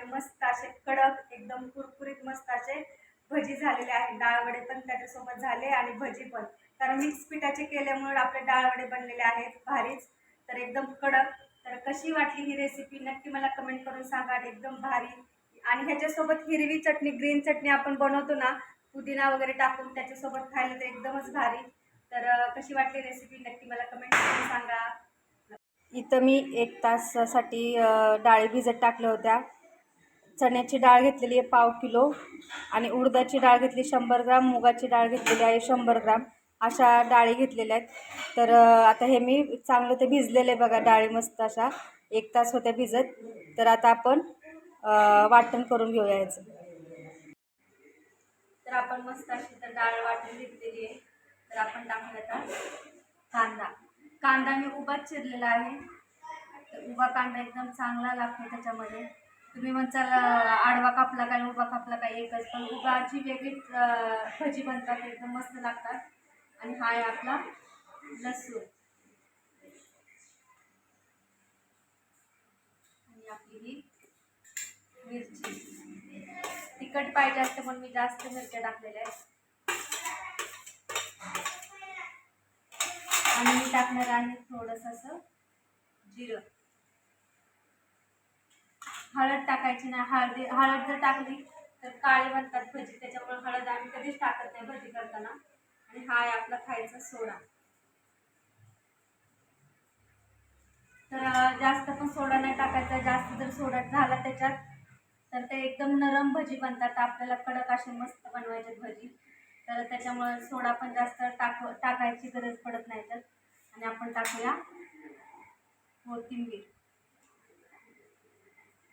आपले मस्त असे कडक एकदम कुरकुरीत मस्त असे भजी झालेले आहेत. डाळवडे पण त्याच्यासोबत झाले आणि भजी पण. कारण मिक्स पिठाचे केल्यामुळे आपले डाळवडे बनलेले आहेत भारीच. तर एकदम कडक. तर कशी वाटली ही रेसिपी नक्की मला कमेंट करून सांगा एकदम भारी. आणि ह्याच्यासोबत हिरवी चटणी ग्रीन चटणी आपण बनवतो ना पुदिना वगैरे टाकून त्याच्यासोबत खायला तर एकदमच भारी. तर कशी वाटली रेसिपी नक्की मला कमेंट करून सांगा. इथं मी एक तासासाठी डाळी भिजत टाकल्या होत्या. चण्याची डाळ घेतलेली आहे पाव किलो आणि उडदाची डाळ घेतली शंभर ग्राम मुगाची डाळ घेतलेली आहे शंभर ग्राम. अशा डाळी घेतलेल्या आहेत. तर आता हे मी चांगलं ते भिजलेलं आहे बघा डाळी मस्त अशा एक तास होत्या भिजत. तर आता आपण वाटण करून घेऊया याचं. तर आपण मस्त अशी तर डाळ वाटून घेतलेली आहे. तर आपण टाकूया आता कांदा. कांदा मी उभाच चिरलेला आहे. तर उभा कांदा एकदम चांगला लागतो त्याच्यामध्ये. तुम्ही म्हणसाल आडवा कापला काय उभा कापला काय एकच. पण उभाची वेगळी भजी बनतात एकदम मस्त लागतात. आणि हा आहे आपला लसूण. आणि आपली ही मिरची. तिखट पाहिजे असते पण मी जास्त मिरच्या टाकलेल्या आहेत. आणि मी टाकणार आहे थोडंसं असं जिरं. हळद टाकायची नाही हळदी हळद जर टाकली तर काळे बनतात भजी त्याच्यामुळे हळद आम्ही कधीच टाकत नाही भजी करताना. आणि हा आहे आपला खायचा सोडा. तर जास्त पण सोडा नाही टाकायचा जास्त जर सोडा झाला त्याच्यात तर ते एकदम नरम भजी बनतात. आपल्याला कडक असे मस्त बनवायचे भजी. तर त्याच्यामुळे सोडा पण जास्त टाक टाकायची गरज पडत नाही तर. आणि आपण टाकूया कोथिंबीर.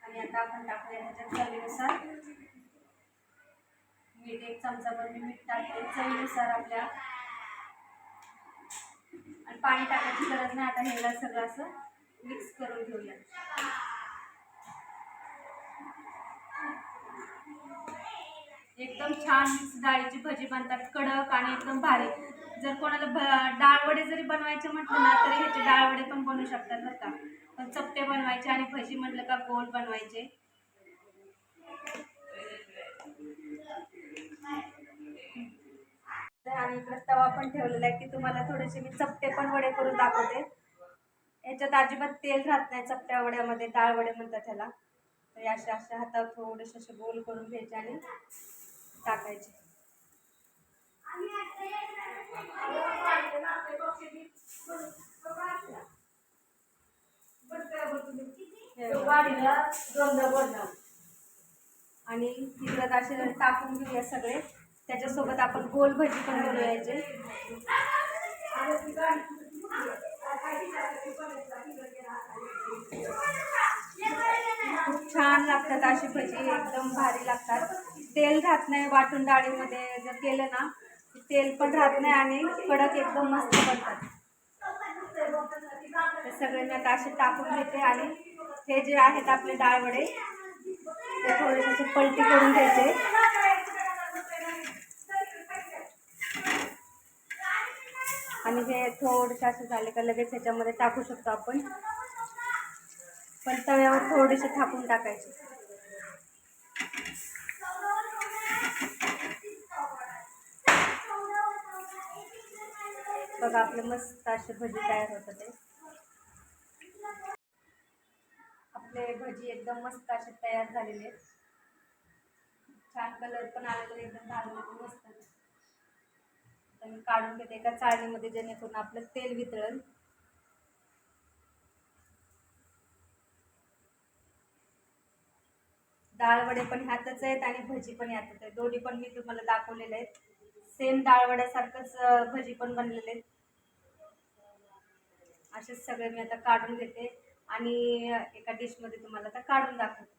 आणि आता आपण टाकूया ह्याच्यात चवीनुसार. मीठ एक चमचाभर मी मीठ टाकते चवीनुसार आपल्या. आणि पाणी टाकायची गरज नाही आता ह्याला सगळं असं मिक्स करून घेऊया. एकदम छान मिक्स डाळीची भजी बनतात कडक आणि एकदम भारी. जर कोणाला भ डाळवडे जरी बनवायचे म्हटलं ना तरी ह्याचे डाळवडे पण बनवू शकतात बरं का. पण चपटे बनवायचे आणि भजी म्हटलं का गोल बनवायचे. आणि इकडे तवा पण ठेवलेला आहे की तुम्हाला थोडेसे मी चपटे पण वडे करून दाखवते. याच्यात अजिबात तेल राहत नाही चपट्या वड्यामध्ये डाळ वडे म्हणतात त्याला तर अशा असे असे हातावर थोडेसे असे गोल करून घ्यायचे आणि टाकायचे. आणि तिकडं असे टाकून घेऊया सगळे. त्याच्यासोबत आपण गोल भजी पण बनवायचे. खूप छान लागतात अशी भजी एकदम भारी लागतात. तेल राहत नाही वाटून डाळीमध्ये जर केलं ना तेल पण राहत नाही आणि कडक एकदम मस्त बनतात. सगळे मी आता असे टाकून घेते आणि हे जे आहेत आपले डाळवडे ते थोडेसे असे पलटी करून घ्यायचे. आणि हे थोडेसे असे झाले का लगेच ह्याच्यामध्ये टाकू शकतो आपण. पण तव्यावर थोडेसे थापून टाकायचे. बघा आपले मस्त असे भजी तयार होतं ते आपले भजी एकदम मस्त असे तयार झालेले आहेत छान कलर पण आलेले एकदम भाजले मस्त. तर मी काढून घेते एका चाळणीमध्ये जेणेकरून आपलं तेल वितळेल. डाळवडे पण ह्यातच आहेत आणि भजी पण ह्यातच आहेत. दोन्ही पण मी तुम्हाला दाखवलेले आहेत. सेम डाळवड्यासारखंच अं, भजी पण बनलेले आहेत. असेच सगळे मी आता काढून घेते. आणि एका डिशमध्ये तुम्हाला आता काढून दाखवते.